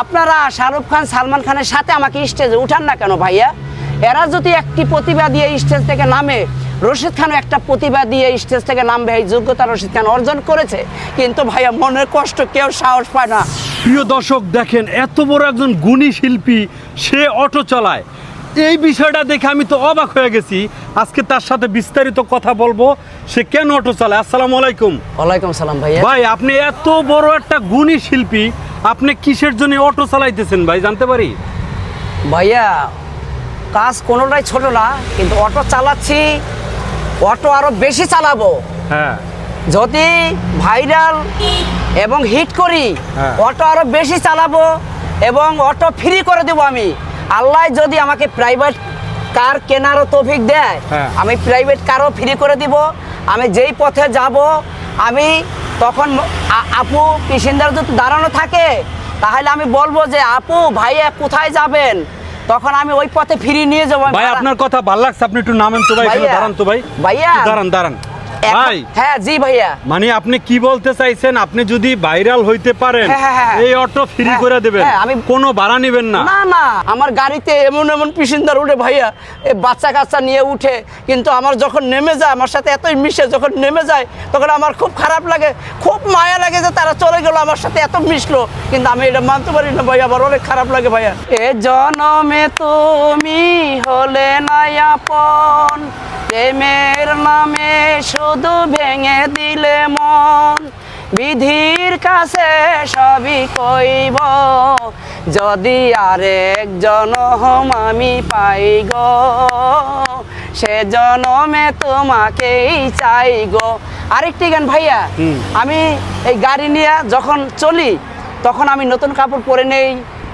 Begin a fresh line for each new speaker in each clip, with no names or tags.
আপনারা শাহরুখ খান সালমান খানের সাথে আমাকে স্টেজে উঠান না কেন ভাইয়া? এরা যদি একটি প্রতিভা দিয়ে স্টেজ থেকে নামে রশিদ খানও একটা প্রতিভা দিয়ে স্টেজ থেকে নামবে এই যোগ্যতা রশিদ খান অর্জন করেছে। কিন্তু ভাইয়া মনের কষ্ট কেউ সাহস পায় না।
প্রিয় দর্শক দেখেন এত বড় একজন গুণী শিল্পী সে অটো চালায়। এই বিষয়টা দেখে আমি তো অবাক হয়ে গেছি। আজকে তার সাথে বিস্তারিত কথা বলব সে কেন অটো চালায়? আসসালামু আলাইকুম।
ওয়ালাইকুম সালাম ভাইয়া।
ভাই আপনি এত বড় একটা গুণী শিল্পী আপনি কিসের জন্য অটো চালাইতেছেন ভাই জানতে পারি?
ভাইয়া কাজ কোনোটাই ছোট না কিন্তু অটো চালাচ্ছি অটো আরও বেশি চালাবো।
হ্যাঁ।
যদি ভাইরাল এবং হিট করি
হ্যাঁ।
অটো আরও বেশি চালাবো এবং অটো ফ্রি করে দেবো আমি। আল্লাহ যদি আমাকে প্রাইভেট কার কেনারও তৌফিক দেয়
হ্যাঁ।
আমি প্রাইভেট কারও ফ্রি করে দিব। আমি যেই পথে যাব আমি তখন আপু পিসিন্দার যদি দাঁড়ানো থাকে তাহলে আমি বলব যে আপু ভাইয়া কোথায় যাবেন? তখন আমি ওই পথে ফিরিয়ে নিয়ে যাব।
ভাই আপনার কথা ভালো লাগছে আপনি একটু নামেন তো ভাই
ভাইয়া,
দাঁড়ান তো ভাই।
ভাইয়া।
দাঁড়ান দাঁড়ান। ভাই।
হ্যাঁ জি ভাইয়া।
মানে আপনি কি বলতে চাইছেন? আপনি যদি ভাইরাল হইতে পারেন
হ্যাঁ, হ্যাঁ, হ্যাঁ।
এই অটো ফ্রি করে দেবেন।
আমি-
কোনো ভাড়া নেবেন না।
না না আমার গাড়িতে এমন এমন পিসিন্দার উঠে ভাইয়া এ বাচ্চা কাচ্চা নিয়ে উঠে কিন্তু আমার যখন নেমে যায় আমার সাথে এতই মিশে যখন নেমে যায় তখন আমার খুব খারাপ লাগে খুব মায়া লাগে যে তারা চলে গেল আমার সাথে এত মিশলো। কিন্তু আমি এটা মানতে পারি না ভাইয়া আমার অনেক খারাপ লাগে ভাইয়া। এ জনমে তুমি হলে নায়াপন প্রেমের নামে শুধু ভেঙে দিলে মন। বিধির কাছে সবই কইব। যদি আরেক জনম আমি পাই গো সে জনমে তোমাকেই চাই গো। আরেকটি গান ভাইয়া আমি এই গাড়ি নিয়ে যখন চলি তখন আমি নতুন কাপড় পরে নেই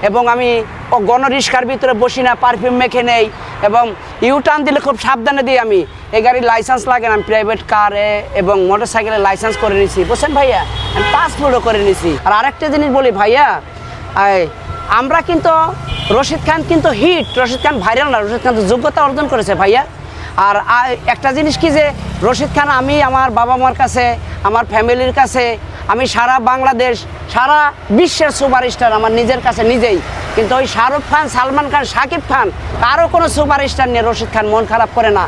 এবং আমি ও গণরিস্কার ভিতরে বসি না পারফিউম মেখে নেই এবং ইউটার্ন দিলে খুব সাবধানে দিই আমি। এই গাড়ির লাইসেন্স লাগে না, আমি প্রাইভেট কারে এবং মোটর সাইকেলের লাইসেন্স করে নিছি। বুঝছেন ভাইয়া? আমি পাসপোর্টও করে নিছি। আর আরেকটা জিনিস বলি ভাইয়া আমরা কিন্তু রশিদ খান কিন্তু হিট রশিদ খান ভাইরাল না, রশিদ খান তো যোগ্যতা অর্জন করেছে ভাইয়া। আর একটা জিনিস কি যে, রশিদ খান আমি আমার বাবা মার কাছে, আমার ফ্যামিলির কাছে, আমি সারা বাংলাদেশ, সারা বিশ্বের সুপারস্টার আমার নিজের কাছে নিজেই। কিন্তু ওই শাহরুখ খান, সালমান খান শাকিব খান, কারও কোনো সুপারস্টার নিয়ে রশিদ খান মন খারাপ করে না।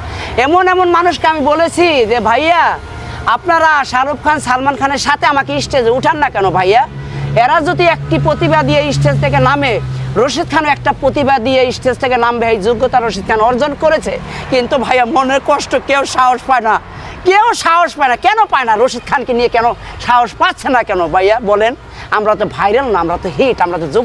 এমন এমন মানুষকে আমি বলেছি যে, ভাইয়া, আপনারা শাহরুখ খান, সালমান খানের সাথে আমাকে স্টেজে উঠান না কেন ভাইয়া? এরা যদি একটি প্রতিভা দিয়ে স্টেজ থেকে নামে, রশিদ খানও একটা প্রতিভা দিয়ে স্টেজ থেকে নামবে, এই যোগ্যতা রশিদ খান অর্জন করেছে। কিন্তু ভাইয়া, মনের কষ্ট কেউ সাহস পায় না। কেউ সাহস পায় না। কেন পায় না? রশিদ খানকে নিয়ে কেন সাহস পাচ্ছে না কেন ভাইয়া? বলেন, আমরা তো ভাইরাল না, আমরা তো হিট আমরা তো যোগ্য